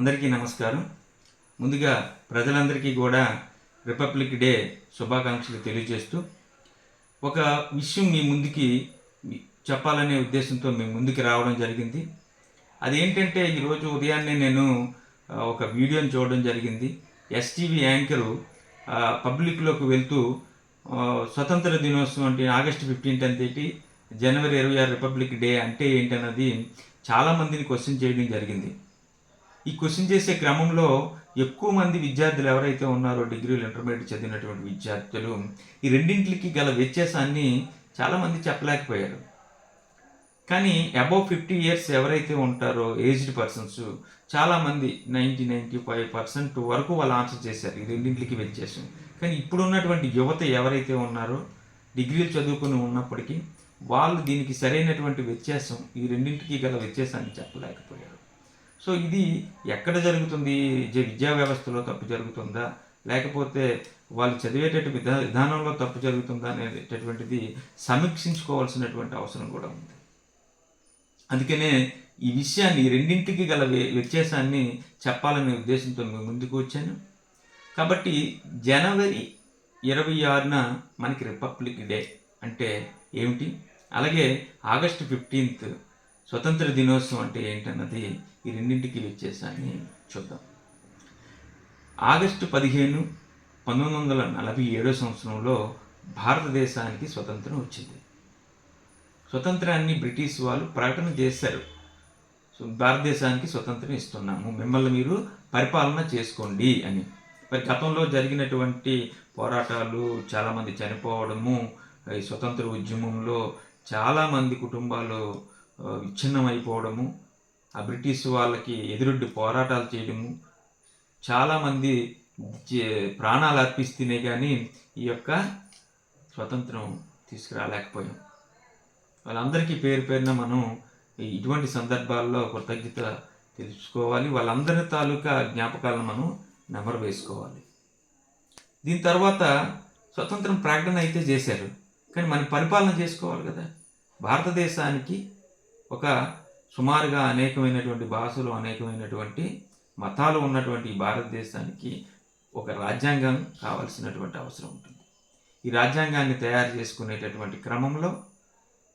అందరికీ నమస్కారం. ముందుగా ప్రజలందరికీ కూడా రిపబ్లిక్ డే శుభాకాంక్షలు తెలియజేస్తూ ఒక విషయం మీ ముందుకి చెప్పాలనే ఉద్దేశంతో మీ ముందుకు రావడం జరిగింది. అదేంటంటే ఈరోజు ఉదయాన్నే నేను ఒక వీడియోని చూడడం జరిగింది. ఎస్టీవీ యాంకరు పబ్లిక్లోకి వెళ్తూ స్వతంత్ర దినోత్సవం అంటే ఆగస్టు ఫిఫ్టీన్త్ అంతేటి జనవరి ఇరవై ఆరు రిపబ్లిక్ డే అంటే ఏంటన్నది చాలామందిని క్వశ్చన్ చేయడం జరిగింది. ఈ క్వశ్చన్ చేసే క్రమంలో ఎక్కువ మంది విద్యార్థులు ఎవరైతే ఉన్నారో డిగ్రీలు ఇంటర్మీడియట్ చదివినటువంటి విద్యార్థులు ఈ రెండింటికి గల వ్యత్యాసాన్ని చాలామంది చెప్పలేకపోయారు. కానీ అబౌవ్ ఫిఫ్టీ ఇయర్స్ ఎవరైతే ఉంటారో ఏజ్డ్ పర్సన్స్ చాలామంది నైంటీ నైంటీ ఫైవ్ పర్సెంట్ వరకు వాళ్ళు ఆన్సర్ చేశారు ఈ రెండింటికి వ్యత్యాసం. కానీ ఇప్పుడు ఉన్నటువంటి యువత ఎవరైతే ఉన్నారో డిగ్రీలు చదువుకుని ఉన్నప్పటికీ వాళ్ళు దీనికి సరైనటువంటి వ్యత్యాసం ఈ రెండింటికి గల వ్యత్యాసాన్ని చెప్పలేకపోయారు. సో ఇది ఎక్కడ జరుగుతుంది? జ- విద్యా వ్యవస్థలో తప్పు జరుగుతుందా? లేకపోతే వాళ్ళు చదివేటటువంటి విధా విధానంలో తప్పు జరుగుతుందా అనేటటువంటిది సమీక్షించుకోవాల్సినటువంటి అవసరం కూడా ఉంది. అందుకనే ఈ విషయాన్ని రెండింటికి గల వ్యత్యాసాన్ని చెప్పాలనే ఉద్దేశంతో మేము ముందుకు వచ్చాను. కాబట్టి జనవరి ఇరవై ఆరున మనకి రిపబ్లిక్ డే అంటే ఏమిటి? అలాగే ఆగస్టు ఫిఫ్టీన్త్ స్వతంత్ర దినోత్సవం అంటే ఏంటన్నది ఈ రెండింటికి వ్యత్యాసాన్ని చూద్దాం. ఆగస్టు పదిహేను పంతొమ్మిది వందల నలభై ఏడో సంవత్సరంలో భారతదేశానికి స్వతంత్రం వచ్చింది. స్వతంత్రాన్ని బ్రిటిష్ వాళ్ళు ప్రకటన చేశారు. సో భారతదేశానికి స్వతంత్రం ఇస్తున్నాము. మిమ్మల్ని మీరు పరిపాలన చేసుకోండి అని. మరి గతంలో జరిగినటువంటి పోరాటాలు చాలామంది చనిపోవడము ఈ స్వతంత్ర ఉద్యమంలో చాలామంది కుటుంబాలు విచ్ఛిన్నమైపోవడము ఆ బ్రిటిష్ వాళ్ళకి ఎదురొడ్డి పోరాటాలు చేయడము చాలామంది ప్రాణాలు అర్పిస్తేనే కానీ ఈ యొక్క స్వతంత్రం తీసుకురాలేకపోయాం. వాళ్ళందరికీ పేరు పేరున మనం ఇటువంటి సందర్భాల్లో కృతజ్ఞత తెలుసుకోవాలి. వాళ్ళందరి తాలూకా జ్ఞాపకాలను మనం నెమరు వేసుకోవాలి. దీని తర్వాత స్వతంత్రం ప్రకటన అయితే చేశారు. కానీ మనం పరిపాలన చేసుకోవాలి కదా. భారతదేశానికి ఒక సుమారుగా అనేకమైనటువంటి భాషలు అనేకమైనటువంటి మతాలు ఉన్నటువంటి భారతదేశానికి ఒక రాజ్యాంగం కావాల్సినటువంటి అవసరం ఉంటుంది. ఈ రాజ్యాంగాన్ని తయారు చేసుకునేటటువంటి క్రమంలో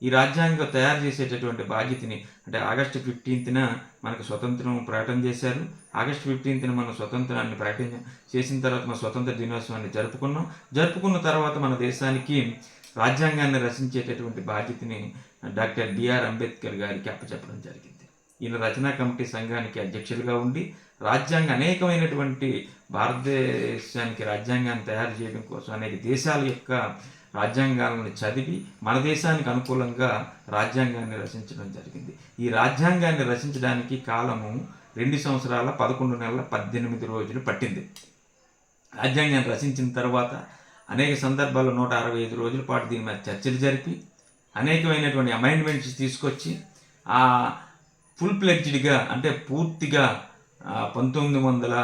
ఈ రాజ్యాంగం తయారు చేసేటటువంటి బాధ్యతని అంటే ఆగస్టు ఫిఫ్టీన్త్న మనకు స్వతంత్రం ప్రకటన చేశారు. ఆగస్టు ఫిఫ్టీన్త్న మనం స్వతంత్రాన్ని ప్రకటన చేసిన తర్వాత మన స్వతంత్ర దినోత్సవాన్ని జరుపుకున్నాం. జరుపుకున్న తర్వాత మన దేశానికి రాజ్యాంగాన్ని రచించేటటువంటి బాధ్యతని డాక్టర్ బిఆర్ అంబేద్కర్ గారికి అప్పచెప్పడం జరిగింది. ఈయన రచనా కమిటీ సంఘానికి అధ్యక్షులుగా ఉండి రాజ్యాంగ అనేకమైనటువంటి భారతదేశానికి రాజ్యాంగాన్ని తయారు చేయడం కోసం అనేక దేశాల యొక్క రాజ్యాంగాలను చదివి మన దేశానికి అనుకూలంగా రాజ్యాంగాన్ని రచించడం జరిగింది. ఈ రాజ్యాంగాన్ని రచించడానికి కాలము రెండు సంవత్సరాల పదకొండు నెలల పద్దెనిమిది రోజులు పట్టింది. రాజ్యాంగాన్ని రచించిన తర్వాత అనేక సందర్భాల్లో నూట అరవై ఐదు రోజుల పాటు దీని మీద చర్చలు జరిపి అనేకమైనటువంటి అమైండ్మెంట్స్ తీసుకొచ్చి ఆ ఫుల్ ప్లెడ్జ్డ్గా అంటే పూర్తిగా పంతొమ్మిది వందల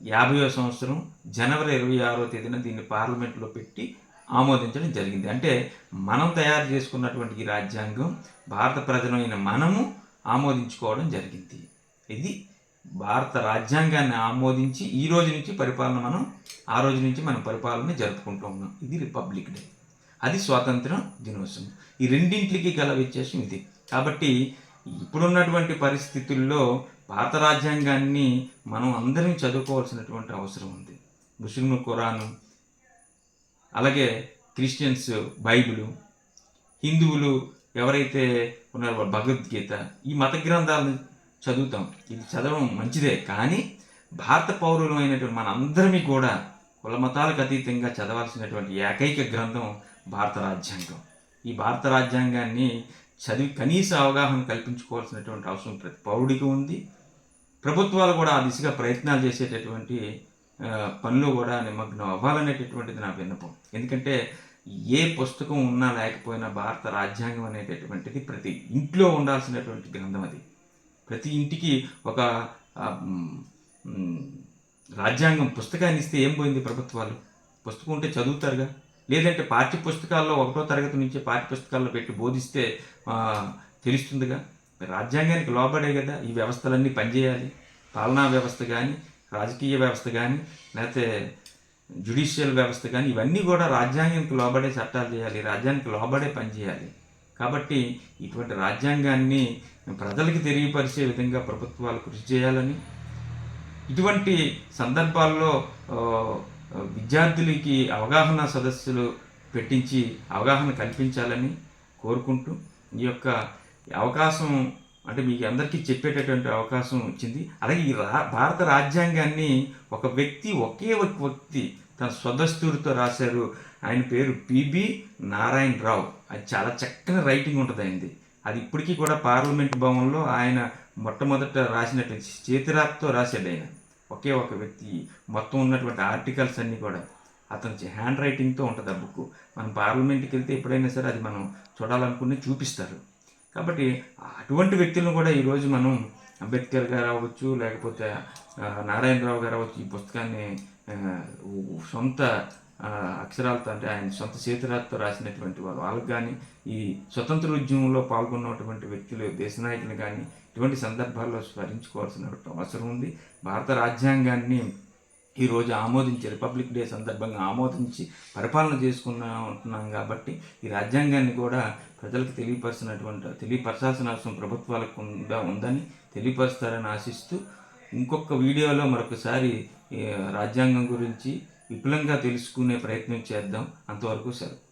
యాభైవ సంవత్సరం జనవరి ఇరవై ఆరో తేదీన దీన్ని పార్లమెంట్లో పెట్టి ఆమోదించడం జరిగింది. అంటే మనం తయారు చేసుకున్నటువంటి ఈ రాజ్యాంగం భారత ప్రజలైన మనము ఆమోదించుకోవడం జరిగింది. ఇది భారత రాజ్యాంగాన్ని ఆమోదించి ఈ రోజు నుంచి పరిపాలన మనం ఆ రోజు నుంచి మనం పరిపాలన జరుపుకుంటూ ఉన్నాం. ఇది రిపబ్లిక్ డే అది స్వాతంత్ర దినోత్సవం. ఈ రెండింటికి గల వ్యత్యాసం ఇది. కాబట్టి ఇప్పుడున్నటువంటి పరిస్థితుల్లో భారత రాజ్యాంగాన్ని మనం అందరం చదువుకోవాల్సినటువంటి అవసరం ఉంది. ముస్లిం ఖురాను అలాగే క్రిస్టియన్స్ బైబిలు హిందువులు ఎవరైతే ఉన్నారో భగవద్గీత ఈ మత గ్రంథాలను చదువుతాం. ఇది చదవడం మంచిదే కానీ భారత పౌరులమైనటువంటి మన అందరినీ కూడా కుల మతాలకు అతీతంగా చదవాల్సినటువంటి ఏకైక గ్రంథం భారత రాజ్యాంగం. ఈ భారత రాజ్యాంగాన్ని చదివి కనీస అవగాహన కల్పించుకోవాల్సినటువంటి అవసరం ప్రతి పౌరుడికి ఉంది. ప్రభుత్వాలు కూడా ఆ దిశగా ప్రయత్నాలు చేసేటటువంటి పనులు కూడా నిమగ్నం అవ్వాలనేటటువంటిది నా విన్నపం. ఎందుకంటే ఏ పుస్తకం ఉన్నా లేకపోయినా భారత రాజ్యాంగం అనేటటువంటిది ప్రతి ఇంట్లో ఉండాల్సినటువంటి గ్రంథం అది. ప్రతి ఇంటికి ఒక రాజ్యాంగం పుస్తకాన్ని ఇస్తే ఏం పోయింది ప్రభుత్వాలు? పుస్తకం ఉంటే చదువుతారుగా? లేదంటే పాఠ్య పుస్తకాల్లో ఒకటో తరగతి నుంచి పాఠ్య పుస్తకాల్లో పెట్టి బోధిస్తే తెలుస్తుందిగా? రాజ్యాంగానికి లోబడే కదా ఈ వ్యవస్థలన్నీ పనిచేయాలి. పాలనా వ్యవస్థ కానీ రాజకీయ వ్యవస్థ కానీ లేకపోతే జ్యుడిషియల్ వ్యవస్థ కానీ ఇవన్నీ కూడా రాజ్యాంగానికి లోబడే చట్టాలు చేయాలి రాజ్యానికి లోబడే పనిచేయాలి కాబట్టి ఇటువంటి రాజ్యాంగాన్ని ప్రజలకి తెలియపరిచే విధంగా ప్రభుత్వాలు కృషి చేయాలని ఇటువంటి సందర్భాల్లో విద్యార్థులకి అవగాహన సదస్సులు పెట్టించి అవగాహన కల్పించాలని కోరుకుంటూ ఈ యొక్క అవకాశం అంటే మీకు అందరికీ చెప్పేటటువంటి అవకాశం వచ్చింది. అలాగే ఈ రా భారత రాజ్యాంగాన్ని ఒక వ్యక్తి ఒకే ఒక వ్యక్తి తన స్వదస్తూరితో రాశారు. ఆయన పేరు పిబి నారాయణరావు. అది చాలా చక్కని రైటింగ్ ఉంటుంది ఆయనది. అది ఇప్పటికీ కూడా పార్లమెంట్ భవన్లో ఆయన మొట్టమొదట రాసినటువంటి చేతిరాతతో రాశాడు ఆయన. ఒకే ఒక వ్యక్తి. మొత్తం ఉన్నటువంటి ఆర్టికల్స్ అన్నీ కూడా. అతని హ్యాండ్ రైటింగ్తో ఉంటుంది ఆ బుక్ మనం పార్లమెంట్కి వెళ్తే ఎప్పుడైనా సరే అది మనం చూడాలనుకునే చూపిస్తారు. కాబట్టి అటువంటి వ్యక్తులను కూడా ఈరోజు మనం అంబేద్కర్ గారు అవ్వచ్చు లేకపోతే నారాయణరావు గారు అవ్వచ్చు ఈ పుస్తకాన్ని సొంత అక్షరాలతో అంటే ఆయన సొంత చేతురాలతో రాసినటువంటి వారు వాళ్ళకి కానీ ఈ స్వతంత్ర ఉద్యమంలో పాల్గొన్నటువంటి వ్యక్తులు దేశ నాయకులు కానీ ఇటువంటి సందర్భాల్లో స్మరించుకోవాల్సిన అవసరం ఉంది. భారత రాజ్యాంగాన్ని ఈరోజు ఆమోదించి రిపబ్లిక్ డే సందర్భంగా ఆమోదించి పరిపాలన చేసుకున్నా ఉంటున్నాం కాబట్టి ఈ రాజ్యాంగాన్ని కూడా ప్రజలకు తెలియపరిచినటువంటి తెలియపరచాల్సిన అవసరం ప్రభుత్వాలకు ఉందా ఉందని తెలియపరుస్తారని ఆశిస్తూ ఇంకొక వీడియోలో మరొకసారి రాజ్యాంగం గురించి విపులంగా తెలుసుకునే ప్రయత్నం చేద్దాం. అంతవరకు సెలవు.